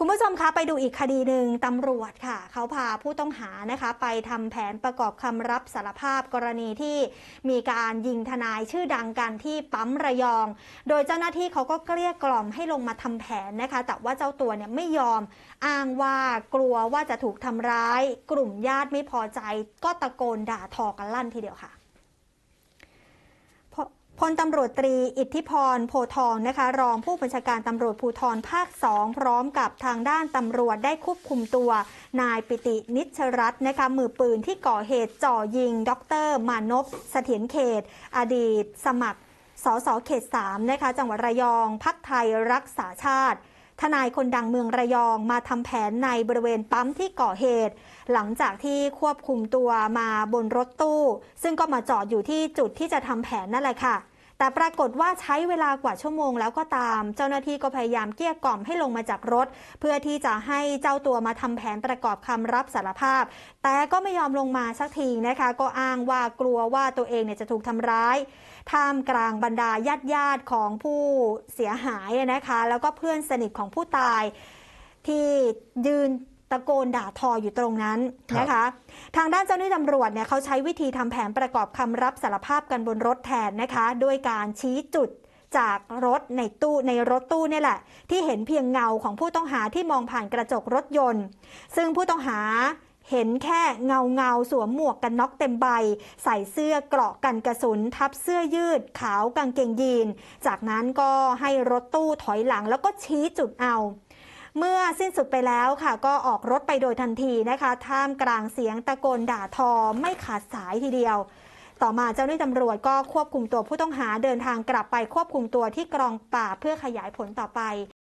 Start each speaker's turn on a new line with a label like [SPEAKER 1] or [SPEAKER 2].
[SPEAKER 1] คุณผู้ชมคะไปดูอีกคดีหนึ่งตำรวจค่ะ เขาพาผู้ต้องหานะคะไปทำแผนประกอบคำรับสารภาพกรณีที่มีการยิงทนายชื่อดังกันที่ปั๊มระยอง โดยเจ้าหน้าที่เขาก็เกลี้ยกล่อมให้ลงมาทำแผนนะคะ แต่ว่าเจ้าตัวเนี่ยไม่ยอมอ้างว่ากลัวว่าจะถูกทำร้าย กลุ่มญาติไม่พอใจก็ตะโกนด่าทอกันลั่นทีเดียวค่ะ พลตำรวจตรีอิทธิพรโพทองนะคะ รองผู้บัญชาการตำรวจภูธรภาค 2 พร้อมกับทางด้านตำรวจได้ควบคุมตัว นายปิตินิชรัตน์นะคะมือปืนที่ก่อเหตุจ่อยิง ดร มานพเสถียรเขต อดีต สมัครสสเขต3นะคะจังหวัดระยองพักไทยรักษาชาติ ทนายคนดังเมืองระยองมาทำแผนในบริเวณปั๊มที่ก่อเหตุ หลังจากที่ควบคุมตัวมาบนรถตู้ ซึ่งก็มาจอดอยู่ที่จุดที่จะทำแผนนั่นแหละค่ะ แต่ปรากฏว่าใช้เวลากว่าชั่วโมงแล้วก็ตาม เจ้าหน้าที่ก็พยายามเกลี้ยกล่อมให้ลงมาจากรถ เพื่อที่จะให้เจ้าตัวมาทำแผนประกอบคำรับสารภาพ แต่ก็ไม่ยอมลงมาสักทีนะคะ ก็อ้างว่ากลัวว่าตัวเองเนี่ยจะถูกทำร้ายท่ามกลางบรรดาญาติญาติของผู้เสียหายนะคะ แล้วก็เพื่อนสนิทของผู้ตายที่ยืน ตะโกนด่าทออยู่ตรงนั้นนะคะ ทางด้านเจ้าหน้าที่ตำรวจเนี่ยเขาใช้วิธีทำแผนประกอบคำรับสารภาพกันบนรถแทนนะคะ ด้วยการชี้จุดจากรถในตู้ในรถตู้เนี่ยแหละ ที่เห็นเพียงเงาของผู้ต้องหาที่มองผ่านกระจกรถยนต์ ซึ่งผู้ต้องหาเห็นแค่เงาเงาๆสวมหมวกกันน็อกเต็มใบ ใส่เสื้อเกราะกันกระสุน ทับเสื้อยืดขาวกางเกงยีน จากนั้นก็ให้รถตู้ถอยหลังแล้วก็ชี้จุดเอา เมื่อสิ้นสุดไปแล้วค่ะ ก็ออกรถไปโดยทันทีนะคะ ท่ามกลางเสียงตะโกนด่าทอไม่ขาดสายทีเดียว ต่อมาเจ้าหน้าที่ตำรวจก็ควบคุมตัวผู้ต้องหาเดินทางกลับไปควบคุมตัวที่กรองป่าบเพื่อขยายผลต่อไป